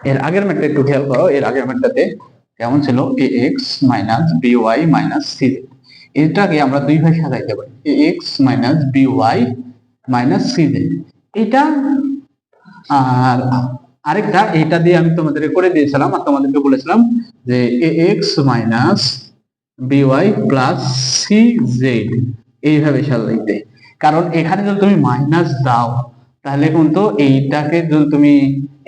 এর আগের ম্যাটটা একটু খেয়াল করো, এর আগের ম্যাথটাতে কেমন ছিল? A X minus B Y minus C এটাকে আমরা দুই ভাবে সাজাইতে পারি। A X minus B Y minus C এটা আর আরেকটা এটা দিয়ে আমি তোমাদের করে দিয়েছিলাম আর তোমাদেরকে বলেছিলাম যে A X minus B Y plus C Z এইভাবে সাজাইতে। কারণ এখানে যদি তুমি মাইনাস দাও তাহলে কিন্তু এইটাকে যদি তুমি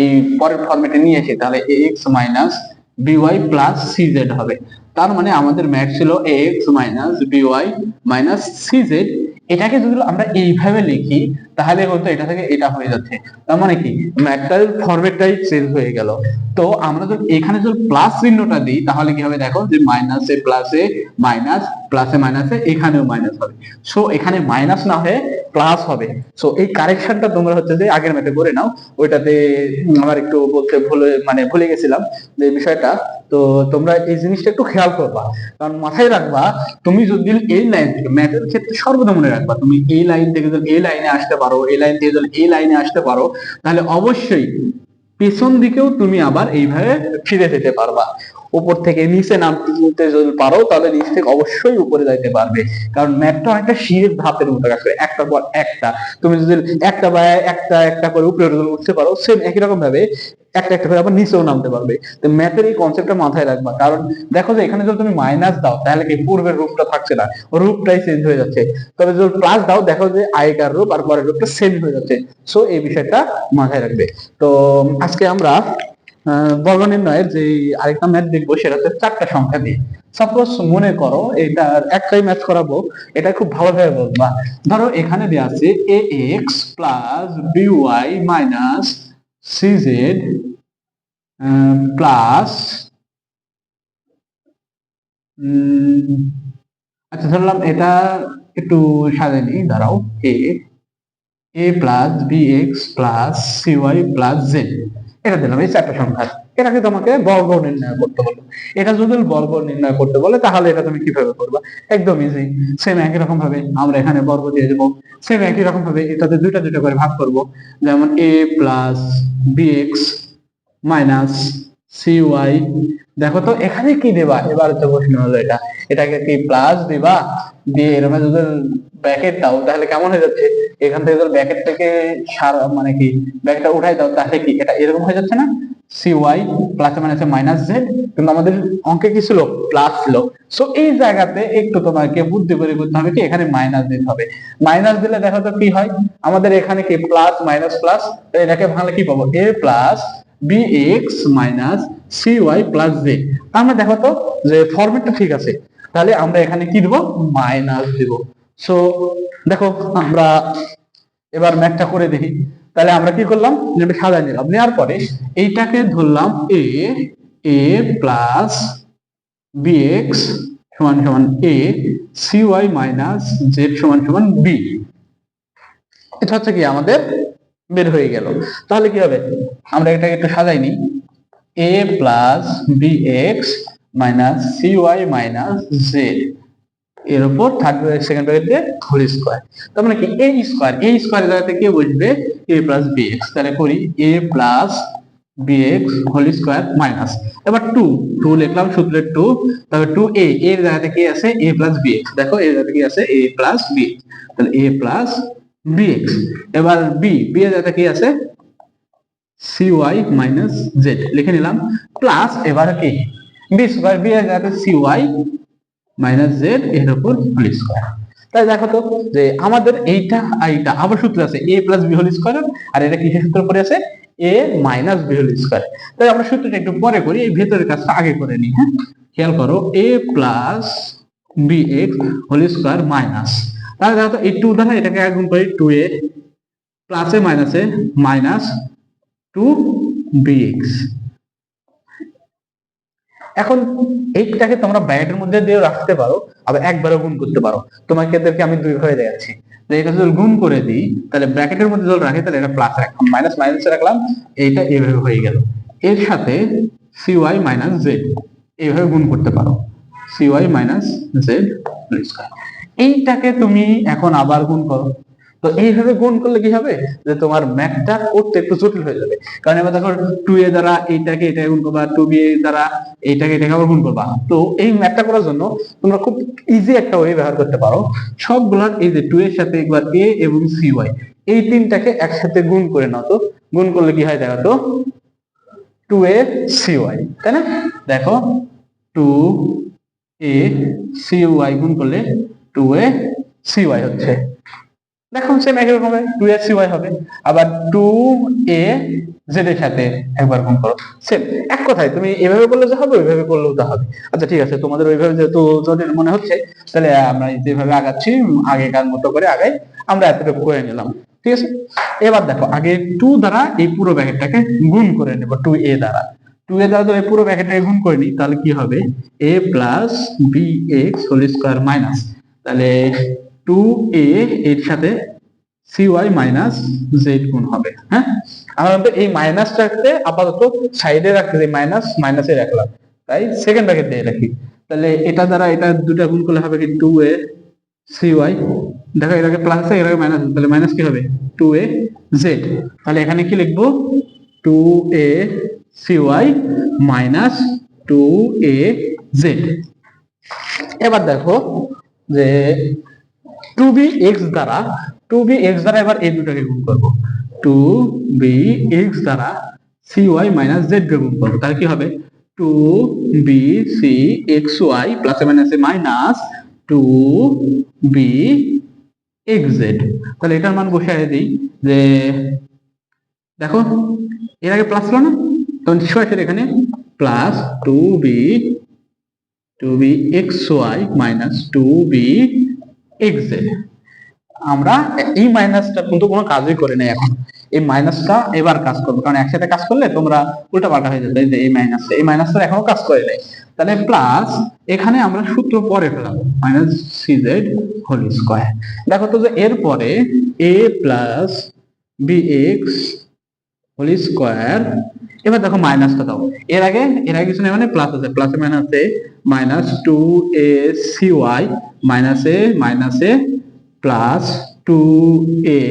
এই পরের ফরম্যাটে নিয়ে এসে তাহলে A X minus B Y plus C Z হবে। তার মানে আমাদের ম্যাথ ছিল A X minus B Y minus C Z এটাকে যদি আমরা এইভাবে লিখি তাহলে হয়তো এটা থেকে এটা হয়ে যাচ্ছে। তার মানে কি? ম্যাথটার ফরম্যাটটাই চেঞ্জ হয়ে গেল। তো আমরা যদি এখানে যদি প্লাস চিহ্নটা দিই, তাহলে কি হবে দেখো? যে মাইনাসে প্লাসে মাইনাস প্লাসে মাইনাসে এখানেও মাইনাস হবে। সো এখানে মাইনাস না হয়ে প্লাস হবে। সো এই কারেকশনটা তোমরা হচ্ছে যে আগের ম্যাথে করে নাও। ওইটাতে আমার একটু বলতে ভুলে মানে ভুলে গেছিলাম যে বিষয়টা। তো তোমরা এই জিনিসটা একটু খেয়াল করবা। কারণ মাথায় রাখবা, তুমি যদি এই লাইন থেকে ম্যাথের ক্ষেত্রে সর্বদা মনে রাখবা, তুমি এই লাইন থেকে যদি এই লাইনে আসতে পারো, এই লাইন দিয়ে যদি এই লাইনে আসতে পারো, তাহলে অবশ্যই পেছন দিকেও তুমি আবার এইভাবে ফিরে যেতে পারবা। উপর থেকে নিচে নামতে যদি পারো, তাহলে নিচ থেকে অবশ্যই উপরে যাইতে পারবে। কারণ ম্যাপটা অনেকটা শিরের ধাপের মতো কাজ করে একটার পর একটা। তুমি যদি একটা বা একটা একটা করে উপরে উঠতে পারো সেম একই রকম ভাবে একটা একটা করে আবার নিচেও নামতে পারবে। তো ম্যাথের এই কনসেপ্টটা মাথায় রাখবা। কারণ দেখো যে, এখানে যদি তুমি মাইনাস দাও, তাহলে কি পূর্বের রূপটা থাকছে না? রূপটাই চেঞ্জ হয়ে যাচ্ছে। তবে যদি প্লাস দাও, দেখো যে আগেকার রূপ আর পরের রূপটা সেম হয়ে যাচ্ছে। সো এই বিষয়টা মাথায় রাখবে। তো, আজকে আমরা বর্গ নির্ণয়ের যে আরেকটা ম্যাথ দেখব, সেটাতে চারটা সংখ্যা দিয়ে। সাপোজ মনে করো এটার একটাই ম্যাথ করাবো, এটা খুব ভালোভাবে বলবা। ধরো এখানে দেওয়া আছে A X plus B Y minus C Z plus আচ্ছা ধরলাম এটা একটু সাজাই নিই, দাঁড়াও। A A plus B X plus C Y plus Z এটা দিলাম, এই চারটা সংখ্যা এটাকে তোমাকে বর্গ নির্ণয় করতে বলো এটা যদি বর্গ নির্ণয় করতে বলে, তাহলে এটা তুমি কীভাবে করবে? একদম ইজি সেম একই রকম ভাবে আমরা এখানে বর্গ দিয়ে দেবো। সেম একই রকম ভাবে এটাতে দুইটা দুইটা করে ভাগ করব। যেমন A plus B X minus C Y দেখো তো, এখানে কি দেবা? এবার হচ্ছে প্রশ্ন হলো এটা। এটাকে কি প্লাস দিবা? দিয়ে এরকম যদি ব্যাকেট দাও, তাহলে কেমন হয়ে যাচ্ছে? এখান থেকে যদি ব্যাকেট থেকে সার মানে কি ব্যাকেটটা উঠাই দাও, তাহলে কি? এটা এরকম হয়ে যাচ্ছে না? সি ওয়াই প্লাস মানে আছে মাইনাস জেড কিন্তু আমাদের অঙ্কে কি ছিল? প্লাস ছিল। সো এই জায়গাতে একটু তোমাকে বুদ্ধি করে করতে হবে কি, এখানে মাইনাস দিতে হবে। মাইনাস দিলে দেখো তো কি হয়? আমাদের এখানে কি প্লাস মাইনাস প্লাস এটাকে ভাঙলে কি পাবো? A plus B X minus C Y plus Z আমরা দেখো তো যে ফরম্যাটটা ঠিক আছে। তাহলে আমরা এখানে কি দেবো? মাইনাস দিব। সো দেখো আমরা এবার ম্যাথটা করে দেখি। তাহলে আমরা কি করলাম? যেটা সাজাই নিলাম। নেওয়ার পরে এইটাকে ধরলাম A A plus B X সমান সমান A C Y minus Z সমান সমান বি এটা হচ্ছে কি আমাদের বের হয়ে গেল। তাহলে কি হবে? আমরা এটাকে একটু সাজাই নিই। A plus B X minus C Y minus Z এর উপর third second bracket whole square তার মানে কি? এ স্কোয়ার এ স্কোয়ার জায়গাতে কি বসবে? এ প্লাস বি এক্স তাহলে করি A plus B X whole square minus এবার টু টু লিখলাম সূত্রে টু তাহলে টু এ এর জায়গাতে কি আছে? এ প্লাস বি এক্স দেখো এর জায়গাতে কি আছে? এ প্লাস বি তাহলে এ প্লাস বি এক্স এবার বি বি এর জায়গাতে কি আছে? সি ওয়াই মাইনাস জেড লিখে নিলাম। প্লাস এবার কি? বি স্কোয়ার বি এর জায়গাতে সি ওয়াই মাইনাস জেড এর উপর হোল স্কোয়ার তাই দেখো তো যে আমাদের এইটা এইটা, আবার সূত্র আছে A plus B whole square আর এটা কিসের সূত্র পরে আছে? A minus B whole square তাই আমরা সূত্রটা একটু পরে করি, এই ভেতরের কাজটা আগে করে নিই হ্যাঁ? খেয়াল করো A plus B X whole square minus তাহলে দেখো, এই টু দ্বারা এটাকে গুণ করি টু এ প্লাসে মাইনাসে মাইনাস টু বি এক্স এখন এইটাকে তোমরা ব্র্যাকেটের মধ্যে দিয়ে রাখতে পারো, আবার একবারও গুণ করতে পারো। তোমাকে এদেরকে আমি দুই ভাবে দেখাচ্ছি। এটা যদি গুণ করে দিই, তাহলে ব্র্যাকেটের মধ্যে যদি রাখি, তাহলে এটা প্লাস রাখলাম মাইনাস মাইনাস রাখলাম, এইটা এভাবে হয়ে গেল। এর সাথে সি ওয়াই মাইনাস জেড এইভাবে গুণ করতে পারো। C Y minus Z square এইটাকে তুমি এখন আবার গুণ করো। তো এইভাবে গুণ করলে কি হবে? যে তোমার ম্যাথটা করতে একটু জটিল হয়ে যাবে। কারণ এবার দেখো টু এ দ্বারা এইটাকে এটা গুণ করবা টু বি দ্বারা এইটাকে এটাকে আবার গুণ করবা। তো এই ম্যাথটা করার জন্য তোমরা খুব ইজি একটা ওয়ে ব্যবহার করতে পারো। সবগুলার এই যে টু এর সাথে একবার এ এবং সি ওয়াই এই তিনটাকে একসাথে গুণ করে নাও তো। গুণ করলে কি হয় দেখো তো? টু এ সি ওয়াই তাই না? দেখো টু এ সি ওয়াই গুণ করলে টু এ সি ওয়াই হচ্ছে। দেখো সেম একই রকম টু এ সি ওয়াই হবে। আবার টু এ জেড এর সাথে একবার গুণ করো। সেম এক কথায় তুমি এভাবে করলে যা হবে, ওইভাবে করলেও তা হবে। আচ্ছা ঠিক আছে, তোমাদের ওইভাবে যেহেতু জটিল মনে হচ্ছে, তাহলে আমরা যেভাবে আগাচ্ছি, আগেকার মতো করে আগাই, আমরা এতটুকু করে নিলাম। ঠিক আছে? এবার দেখো, আগে টু দ্বারা এই পুরো ব্যাকেটটাকে গুণ করে নেব টু এ দ্বারা। টু এ দ্বারা তো পুরো ব্যাকেটটাকে গুণ করে নিই তাহলে কি হবে? A plus B X whole square minus তাহলে টু এ এর সাথে সি ওয়াই মাইনাস জেড গুণ হবে হ্যাঁ? কিন্তু এই মাইনাসটাকে আপাতত সাইডে রাখতে যে মাইনাস মাইনাসে রাখলাম, তাই সেকেন্ড ব্র্যাকেট দিয়ে রাখি। তাহলে এটা দ্বারা এটা দুটা গুণ করলে হবে কি টু এ সি ওয়াই দেখো এটাকে প্লাস আছে এটাকে মাইনাস তাহলে মাইনাস কি হবে? টু এ জেড তাহলে এখানে কি লিখব? Two A C Y minus two A Z এবার দেখো যে টু বি এক্স দ্বারা টু বি এক্স দ্বারা এবার এই দুটাকে গুণ করব। টু বি এক্স দ্বারা সি ওয়াই মাইনাস জেড কে গুণ করব। তাহলে কি হবে? Two B C X Y plus মাইনাসে minus two B X Z তাহলে এটার মান বসিয়ে দিই যে, দেখো, এর আগে প্লাস ছিল না? তখন সরাসরি এখানে plus two B two B X Y minus two B X Z আমরা এই মাইনাসটা কিন্তু কোনো কাজই করে নাই এখন। এই মাইনাসটা এবার কাজ করবে, কারণ একসাথে কাজ করলে তোমরা উল্টা পাল্টা হয়ে যাবে। যে এই মাইনাসটা এই মাইনাসটা এখনও কাজ করে নাই। তাহলে প্লাস এখানে আমরা সূত্র পরে ফেলাবো minus C Z whole square দেখো তো যে এরপরে A plus B X whole square এবার দেখো মাইনাসটা দাও। এর আগে এর আগে কিছু নেই মানে প্লাস আছে। প্লাসে মাইনাসে minus two A C Y মাইনাসে মাইনাসে প্লাস টু এ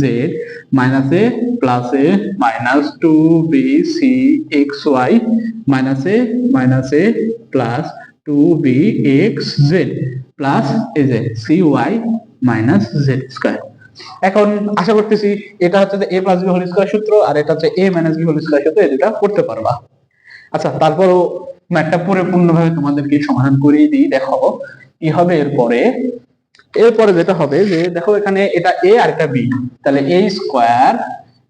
জেড মাইনাসে প্লাসে minus two B C X Y মাইনাসে মাইনাসে plus two B X Z plus A Z C Y minus Z square এখন আশা করতেছি এটা হচ্ছে যে A plus B whole square সূত্র আর এটা হচ্ছে A minus B whole square সূত্র, এই দুটা করতে পারবা। আচ্ছা তারপরও ম্যাথটা পরিপূর্ণভাবে তোমাদেরকে সমাধান করিয়ে দিই, দেখাবো কি হবে এরপরে। এরপরে যেটা হবে যে, দেখো এখানে এটা এ আর এটা বি তাহলে A square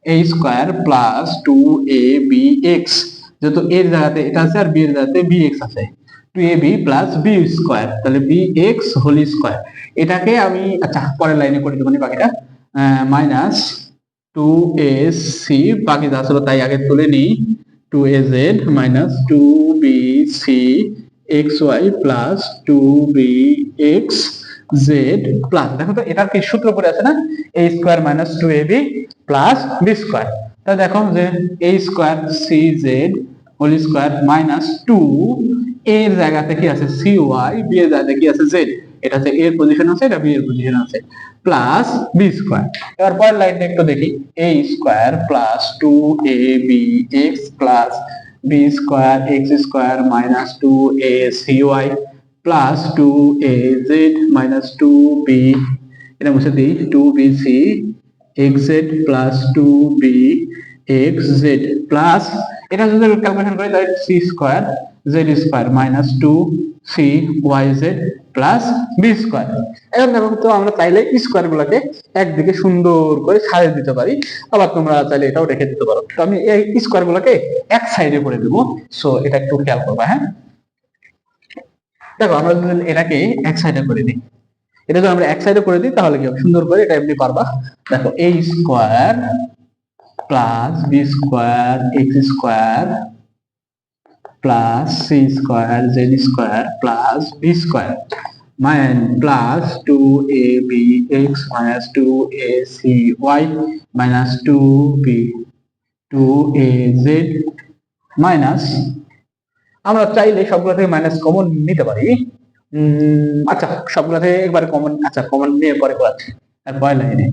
A square plus two A B X যেহেতু এর জায়গাতে এটা আছে আর বি এর জায়গাতে বি এক্স আছে। Two A, B plus B square তাহলে বি এক্স হোল স্কোয়ার এটাকে আমি আচ্ছা পরের লাইনে করে দেবো বাকিটা। মাইনাস টু এ সি বাকি ছিল তাই আগে তুলে নিই। Two A Z minus two B C X Y plus two B X Z plus দেখো তো, এটার কি সূত্র পড়ে আছে না? A square minus two A B plus B square তা দেখো যে A square C Z whole square minus two এর জায়গাতে কি আছে সি ওয়াই, বি এর জায়গাতে কি আছে জেড। এটা হচ্ছে এর পজিশন আছে, এটা বি এর পজিশন আছে। প্লাস বি স্কোয়ার এবার পরের লাইনটা একটু দেখি। A square plus two A B X plus B square X square minus two A C Y plus two A Z minus two B এটা মুছে দিই। Two B C X Z plus two B X Z plus এটা যদি calculation করি, তাহলে C square Z square minus two C Y Z plus B square এখন দেখো তো আমরা চাইলে স্কোয়ার গুলাকে একদিকে সুন্দর করে সাজিয়ে দিতে পারি, আবার তোমরা চাইলে এটাও রেখে দিতে পারো। তো আমি এই স্কোয়ার গুলাকে এক সাইডে করে দেবো। সো এটা একটু খেয়াল করবা হ্যাঁ? দেখো, আমরা যদি এটাকে এক সাইডে করে দিই। এটা যদি আমরা এক সাইডে করে দিই, তাহলে কি হবে? সুন্দর করে এটা এমনি পারবা। দেখো A square plus B square X square plus two A B X minus two A C Y minus two B two A Z minus আমরা চাইলে সবগুলো থেকে মাইনাস কমন নিতে পারি। আচ্ছা সবগুলো থেকে একবারে কমন আচ্ছা কমন নিয়ে পরে করাচ্ছি আর পরের লাইনে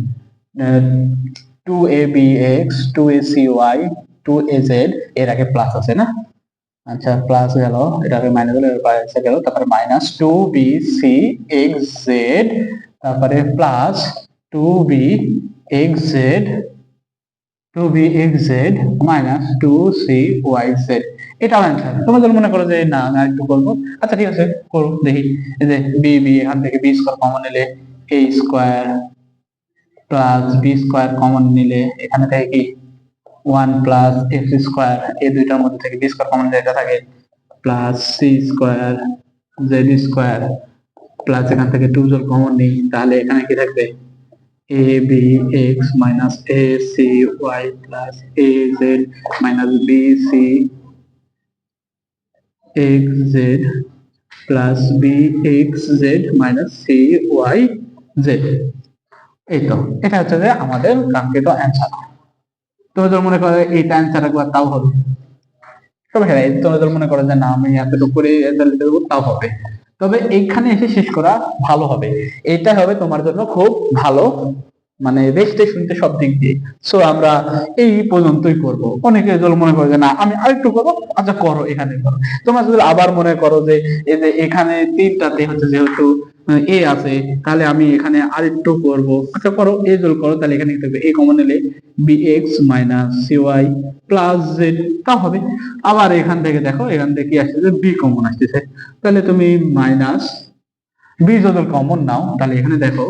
two A B X two A C Y two A Z এর আগে প্লাস আছে না? আচ্ছা প্লাস গেল। এটাকে মাইনাস গেল এসে গেল। তারপরে minus two B C X Z তারপরে plus two B X Z two B X Z minus two C Y Z এটা অ্যান্সার যদি মনে করো যে না, আমি আরেকটু করব আচ্ছা ঠিক আছে, করো, দেখি। এই যে বি বি এখান থেকে বি স্কোয়ার কমন নিলে A square plus B square common নিলে এখানে থেকে কি? ওয়ান প্লাস এক্স স্কোয়ার, এই দুইটার মধ্যে থেকে বি স্কোয়ার কমন যেটা থাকে plus C square Z square plus এখান থেকে টু জোল কমন নিই, তাহলে এখানে কি থাকবে? A B X minus A C Y plus A Z minus B C X Z plus B X Z minus C Y Z এই তো, এটা হচ্ছে যে আমাদের কাঙ্ক্ষিত অ্যান্সার তুমি যদি মনে করো এইটা অ্যান্সার একবার তাও হবে। তবে হ্যাঁ তুমি যদি মনে করো যে না, আমি এতটুকু করে অ্যান্সার লিখে দেবো তাও হবে। তবে এইখানে এসে শেষ করা ভালো হবে। এটা হবে তোমার জন্য খুব ভালো মানে দেখতে শুনতে সব দিক দিয়ে। সো আমরা এই পর্যন্তই করব। অনেকে যদি মনে করে যে না, আমি আরেকটু করব আচ্ছা করো এখানে করো। তোমরা যদি আবার মনে করো যে এই যে এখানে তিনটাতে হচ্ছে যেহেতু এ আছে, তাহলে আমি এখানে আরেকটু করব। আচ্ছা করো, এ যদি করো, তাহলে এখানে থাকবে এ কমন নিলে B X minus C Y plus Z তা হবে। আবার এখান থেকে দেখো, এখান থেকে কি আসছে বি কমন আসতেছে। তাহলে তুমি মাইনাস বি যদি কমন নাও, তাহলে এখানে দেখো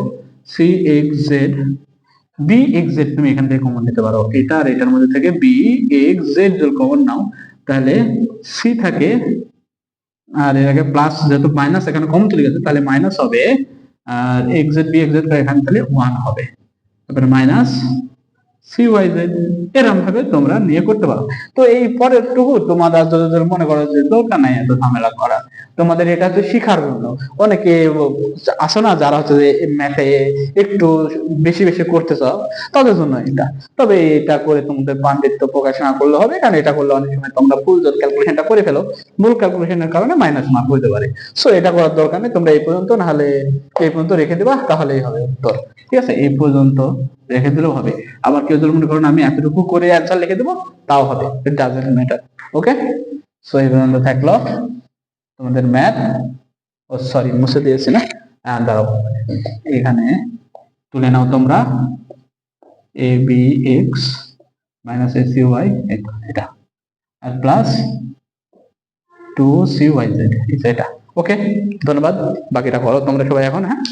C X Z B X Z তুমি এখান থেকে কমন নিতে পারো। এটা আর এটার মধ্যে থেকে বি এক্স জেড যদি কমন নাও, তাহলে সি থাকে আর এর আগে প্লাস যেহেতু মাইনাস এখানে কম চলে গেছে, তাহলে মাইনাস হবে, আর X Z B X Z এখানে তাহলে ওয়ান হবে। তারপরে মাইনাস সি ওয়াই জেড ভাবে তোমরা নিয়ে করতে পারো। তো এই পরের টুকু তোমাদের মনে করো যে দরকার নাই, এত ঝামেলা করা তোমাদের এটা হচ্ছে শিখার জন্য। অনেকে আসো না যারা হচ্ছে যে ম্যাথে একটু বেশি বেশি করতে চাও তাদের জন্য এটা। তবে এটা করে তোমাদের পাণ্ডিত্য প্রকাশ না করলে হবে, কারণ এটা করলে অনেক সময় তোমরা ভুল ক্যালকুলেশনটা করে ফেলো, ভুল ক্যালকুলেশনের কারণে মাইনাস মার্ক হতে পারে। সো এটা করার দরকার নেই, তোমরা এই পর্যন্ত, নাহলে এই পর্যন্ত রেখে দিবা, তাহলেই হবে উত্তর। ঠিক আছে? এই পর্যন্ত রেখে দিলেও হবে। আবার কেউ যদি মনে করেন আমি এতটুকু করে অ্যান্সার লিখে দেবো, তাও হবে। It doesn't matter okay so এই পর্যন্ত থাকল। তোমাদের ম্যাথ ও সরি মুছে দিয়েছি না? হ্যাঁ দাঁড়াও। এখানে তুলে নাও তোমরা। A B X minus A C Y এটা। আর plus two C Y Z এটা। ওকে ধন্যবাদ। বাকিটা করো তোমরা সবাই এখন হ্যাঁ?